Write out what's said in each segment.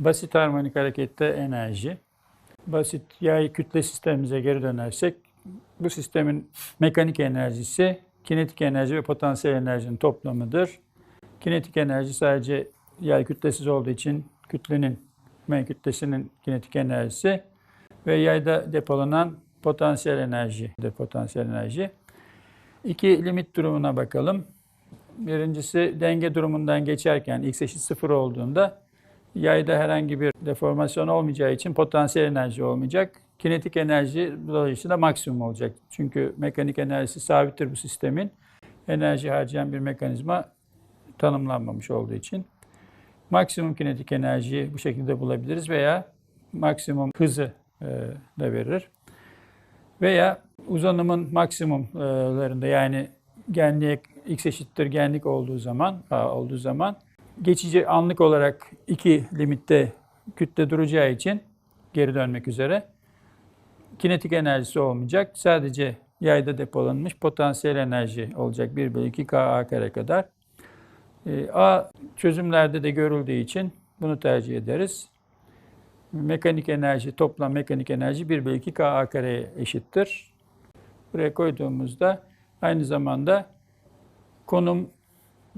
Basit harmonik harekette enerji. Basit yay kütle sistemimize geri dönersek bu sistemin mekanik enerjisi kinetik enerji ve potansiyel enerjinin toplamıdır. Kinetik enerji sadece yay kütlesiz olduğu için kütlenin, men kütlesinin kinetik enerjisi ve yayda depolanan potansiyel enerji de potansiyel enerji. İki limit durumuna bakalım. Birincisi denge durumundan geçerken x eşit sıfır olduğunda yayda herhangi bir deformasyon olmayacağı için potansiyel enerji olmayacak. Kinetik enerji dolayısıyla maksimum olacak. Çünkü mekanik enerjisi sabittir bu sistemin. Enerji harcayan bir mekanizma tanımlanmamış olduğu için. Maksimum kinetik enerjiyi bu şekilde bulabiliriz veya maksimum hızı e, da verir. Veya uzanımın maksimumlarında yani genliğe x eşittir genlik olduğu zaman olduğu zaman geçici anlık olarak iki limitte kütle duracağı için geri dönmek üzere kinetik enerjisi olmayacak. Sadece yayda depolanmış potansiyel enerji olacak 1 bölü 2 k a kare kadar. E, A çözümlerde de görüldüğü için bunu tercih ederiz. Mekanik enerji, toplam mekanik enerji 1 bölü 2 k a kareye eşittir. Buraya koyduğumuzda aynı zamanda konum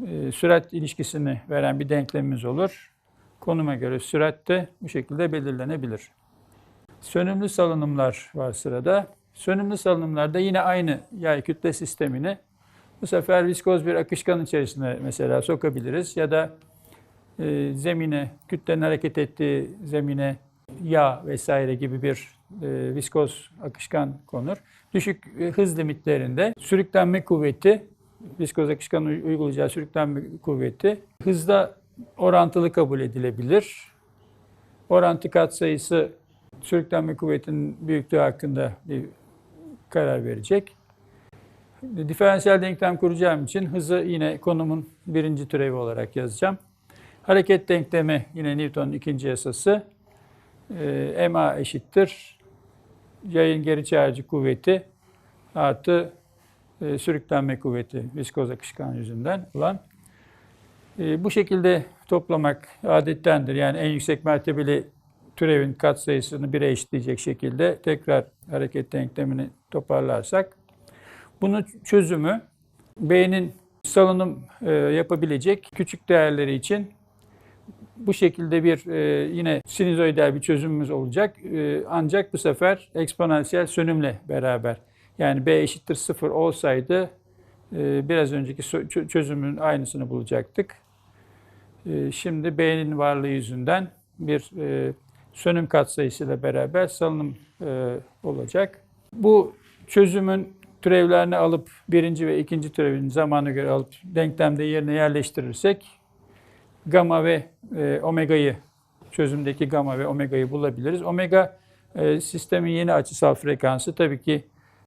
e, sürat ilişkisini veren bir denklemimiz olur. Konuma göre sürat de bu şekilde belirlenebilir. Sönümlü salınımlar var sırada. Sönümlü salınımlarda yine aynı yay kütle sistemini bu sefer viskoz bir akışkan içerisine mesela sokabiliriz ya da e, zemine, kütlenin hareket ettiği zemine yağ vesaire gibi bir e, viskoz akışkan konur. Düşük e, hız limitlerinde sürüklenme kuvveti, viskoz akışkan uygulayacağı sürüklenme kuvveti hızda orantılı kabul edilebilir. Orantı katsayısı sürüklenme kuvvetinin büyüklüğü hakkında bir karar verecek. Diferansiyel denklem kuracağım için hızı yine konumun birinci türevi olarak yazacağım. Hareket denklemi yine Newton'un ikinci yasası. E, ma eşittir. Yayın geri çağırıcı kuvveti artı e, sürüklenme kuvveti viskoz akışkan yüzünden olan. E, bu şekilde toplamak adettendir. Yani en yüksek mertebeli türevin katsayısını 1'e eşitleyecek şekilde tekrar hareket denklemini toparlarsak bunun çözümü beynin salınım e, yapabilecek küçük değerleri için bu şekilde bir e, yine sinüzoidal bir çözümümüz olacak. E, ancak bu sefer eksponansiyel sönümle beraber. Yani b eşittir 0 olsaydı biraz önceki çözümün aynısını bulacaktık. Şimdi b'nin varlığı yüzünden bir sönüm katsayısıyla beraber salınım olacak. Bu çözümün türevlerini alıp birinci ve ikinci türevin zamanı göre alıp denklemde yerine yerleştirirsek gamma ve e, omega'yı çözümdeki gamma ve omega'yı bulabiliriz. Omega e, sistemin yeni açısal frekansı tabii ki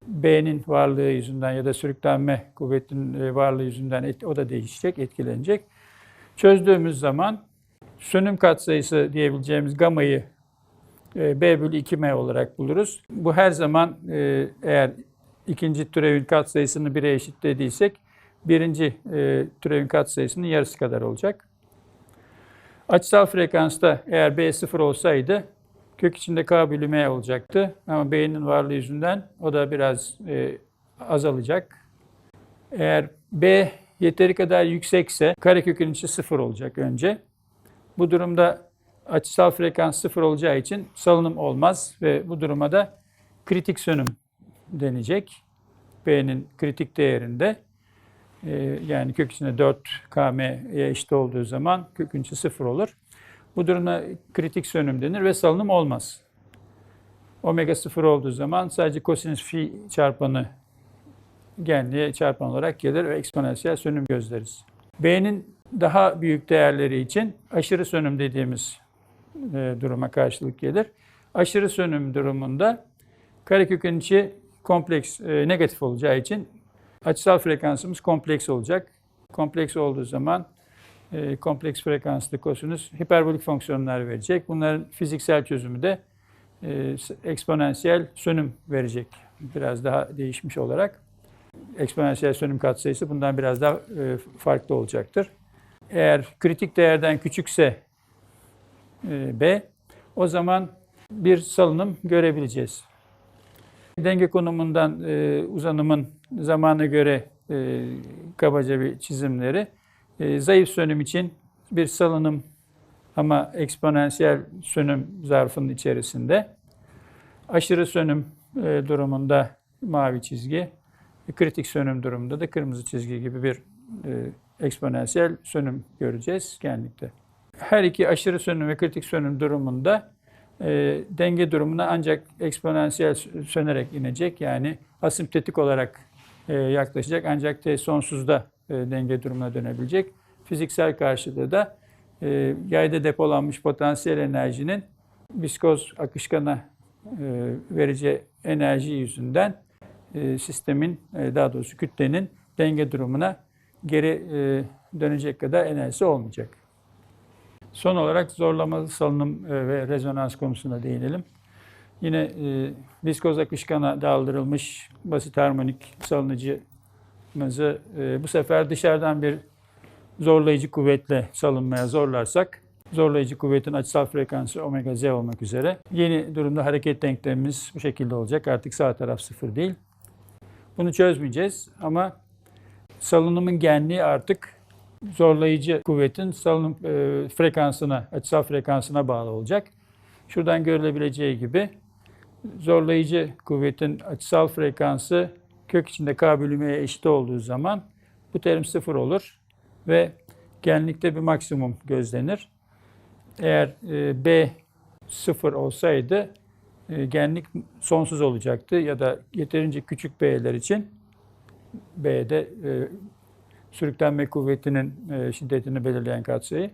B'nin varlığı yüzünden ya da sürüklenme kuvvetinin e, varlığı yüzünden et, o da değişecek, etkilenecek. Çözdüğümüz zaman sönüm katsayısı diyebileceğimiz gamayı e, B bölü 2M olarak buluruz. Bu her zaman e, eğer ikinci türevin katsayısını 1'e eşitlediysek birinci e, türevin katsayısının yarısı kadar olacak. Açısal frekansta eğer B 0 olsaydı kök içinde K bölü olacaktı. Ama B'nin varlığı yüzünden o da biraz e, azalacak. Eğer B yeteri kadar yüksekse karekökün içi 0 olacak önce. Bu durumda açısal frekans 0 olacağı için salınım olmaz ve bu duruma da kritik sönüm denecek. B'nin kritik değerinde e, yani kök içinde 4 km'ye eşit olduğu zaman kökün içi 0 olur. Bu durumda kritik sönüm denir ve salınım olmaz. Omega 0 olduğu zaman sadece kosinüs fi çarpanı genliğe çarpan olarak gelir ve eksponansiyel sönüm gözleriz. B'nin daha büyük değerleri için aşırı sönüm dediğimiz e, duruma karşılık gelir. Aşırı sönüm durumunda karekökün içi kompleks, e, negatif olacağı için açısal frekansımız kompleks olacak. Kompleks olduğu zaman e, kompleks frekanslı kosinüs hiperbolik fonksiyonlar verecek. Bunların fiziksel çözümü de e, eksponansiyel sönüm verecek. Biraz daha değişmiş olarak. Eksponansiyel sönüm katsayısı bundan biraz daha e, farklı olacaktır. Eğer kritik değerden küçükse B. O zaman bir salınım görebileceğiz. Denge konumundan uzanımın zamana göre kabaca bir çizimleri. E, zayıf sönüm için bir salınım ama eksponansiyel sönüm zarfının içerisinde. Aşırı sönüm e, durumunda mavi çizgi, kritik sönüm durumunda da kırmızı çizgi gibi bir e, eksponansiyel sönüm göreceğiz genlikte. Her iki aşırı sönüm ve kritik sönüm durumunda e, denge durumuna ancak eksponansiyel sönerek inecek. Yani asimptotik olarak e, yaklaşacak ancak T sonsuzda e, denge durumuna dönebilecek. Fiziksel karşılığı da e, yayda depolanmış potansiyel enerjinin viskoz akışkana e, vereceği enerji yüzünden e, sistemin e, daha doğrusu kütlenin denge durumuna geri e, dönecek kadar enerjisi olmayacak. Son olarak zorlamalı salınım e, ve rezonans konusuna değinelim. Yine e, viskoz akışkana daldırılmış basit harmonik salınıcımızı e, bu sefer dışarıdan bir zorlayıcı kuvvetle salınmaya zorlarsak zorlayıcı kuvvetin açısal frekansı omega z olmak üzere yeni durumda hareket denklemimiz bu şekilde olacak. Artık sağ taraf sıfır değil. Bunu çözmeyeceğiz ama salınımın genliği artık zorlayıcı kuvvetin salınım e, frekansına, açısal frekansına bağlı olacak. Şuradan görülebileceği gibi zorlayıcı kuvvetin açısal frekansı kök içinde K bölü M'ye eşit olduğu zaman bu terim sıfır olur ve genlikte bir maksimum gözlenir. Eğer e, B sıfır olsaydı e, genlik sonsuz olacaktı ya da yeterince küçük B'ler için B'de e, sürüklenme kuvvetinin şiddetini belirleyen katsayı.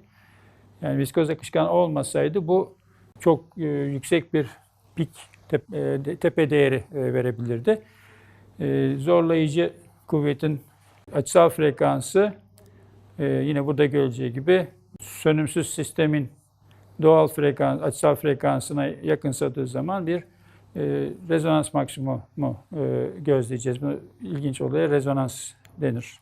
Yani viskoz akışkan olmasaydı bu çok yüksek bir pik tep, tepe değeri verebilirdi. E, zorlayıcı kuvvetin açısal frekansı e, yine burada görüleceği gibi sönümsüz sistemin doğal frekans, açısal frekansına yakınsadığı zaman bir e, rezonans maksimumu e, gözleyeceğiz. Bu ilginç olaya rezonans denir.